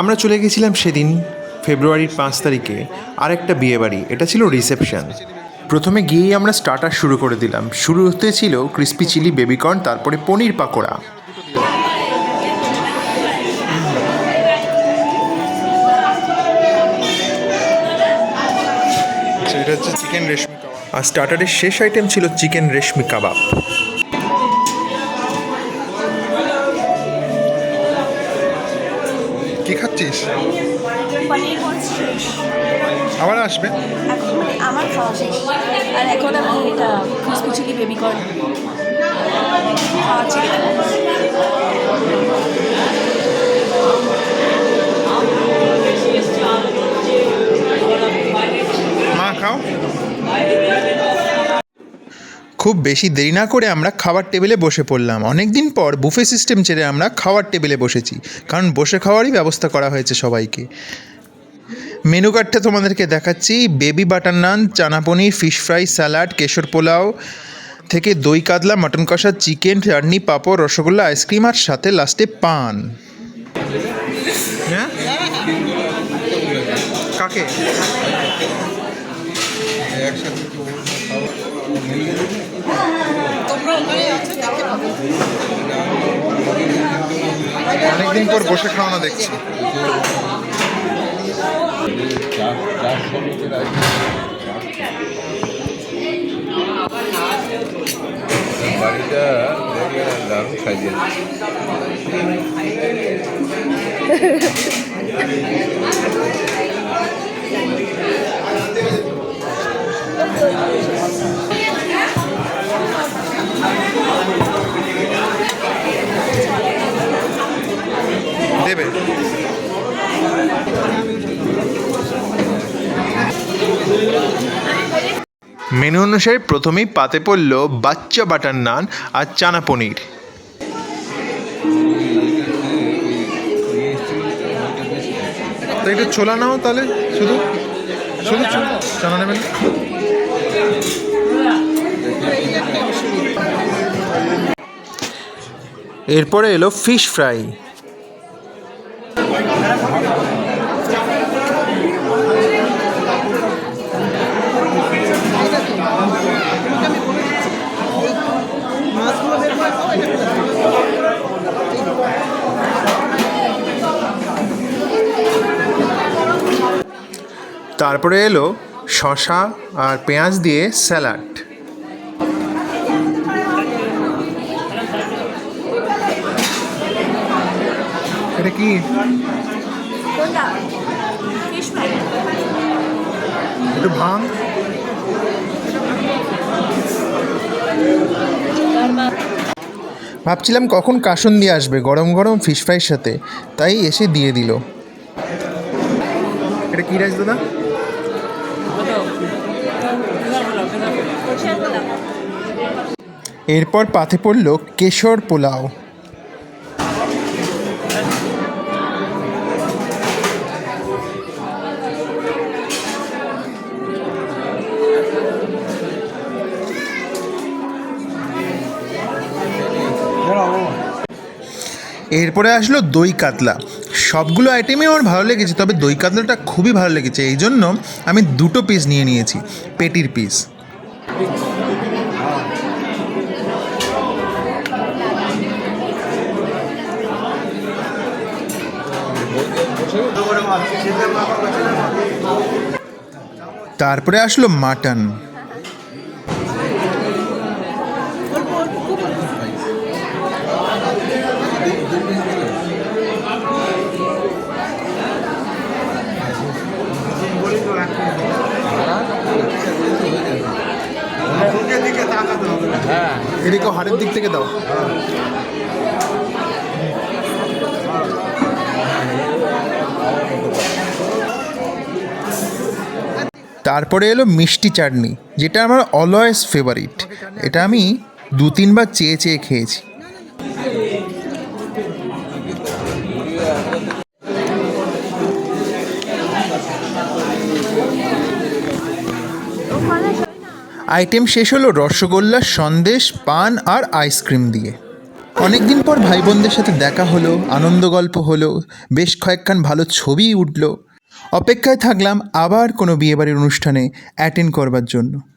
আমরা চলে গেছিলাম সেদিন ফেব্রুয়ারির পাঁচ তারিখে আরেকটা বিয়েবাড়ি এটা ছিল রিসেপশন। প্রথমে গিয়েই আমরা স্টার্টার শুরু করে দিলাম। শুরুতে ছিল ক্রিস্পি চিলি বেবিকর্ন তারপরে পনির পাকোড়া। আচ্ছা এটা হচ্ছে চিকেন রেশমি কাবাব আর স্টার্টারের শেষ আইটেম ছিল চিকেন রেশমি কাবাব কি খাচ্ছিস? আবার আসবে? মানে আমার খাওয়া শেষ। আর এখন আমি এটা ক্রিসপি চিলি বেবি খুব বেশি দেরি না করে আমরা খাবার টেবিলে বসে পড়লাম। অনেক দিন পর বুফে সিস্টেম ছেড়ে আমরা খাওয়ার টেবিলে বসেছি কারণ বসে খাওয়ারই ব্যবস্থা করা হয়েছে সবাইকে। মেনু কার্ডটা তোমাদেরকে দেখাচ্ছি। Baby butter naan chana paneer fish fry salad kesar pulao থেকে দই কাতলা মটন কষা chicken chutney papad rasgulla ice cream আর সাথে লাস্টে পান। হ্যাঁ? কাকে? অনেকদিন পর বসে খাওয়ানো দেখছি। বাড়িটা দারুণ সাজিয়েছে। মেনু অনুসারে প্রথমেই পাতে পড়ল বাচ্চা বাটার নান আর চানা পনির। তো একটু ছোলা নাও তাহলে শুধু। শুধু চানা নেবেন এরপরে এলো ফিশ ফ্রাই। তারপরে এলো শশা আর পেঁয়াজ দিয়ে স্যালাড। এটা কি? একটু ভাঙ। ভাবছিলাম কখন কাসন দিয়ে আসবে গরম গরম ফিশ ফ্রাইয়ের সাথে তাই এসে দিয়ে দিল। এটা কি রাইস দাদা? এরপর পাতে পড়ল কেশর পোলাও। এরপরে আসলো দই কাতলা। সবগুলো আইটেমই আমার ভালো লেগেছে, তবে দই কাতলাটা খুবই ভালো লেগেছে এই জন্য আমি দুটো পিস নিয়ে নিয়েছি, পেটির পিস তারপরে আসলো মাটন। এদিকে হাড়ের দিক থেকে দাও। তারপরে এলো মিষ্টি চাটনি, যেটা আমার অলওয়েজ ফেভারিট এটা আমি দু তিনবার চেয়ে চেয়ে খেয়েছি। আইটেম শেষ হলো রসগোল্লা, সন্দেশ, পান আর আইসক্রিম দিয়ে। অনেকদিন পর ভাই বোনদের সাথে দেখা হলো, আনন্দ গল্প হলো, বেশ কয়েকখান ভালো ছবি উঠল। অপেক্ষায় থাকলাম আবার কোনো বিয়েবাড়ির অনুষ্ঠানে অ্যাটেন্ড করবার জন্য।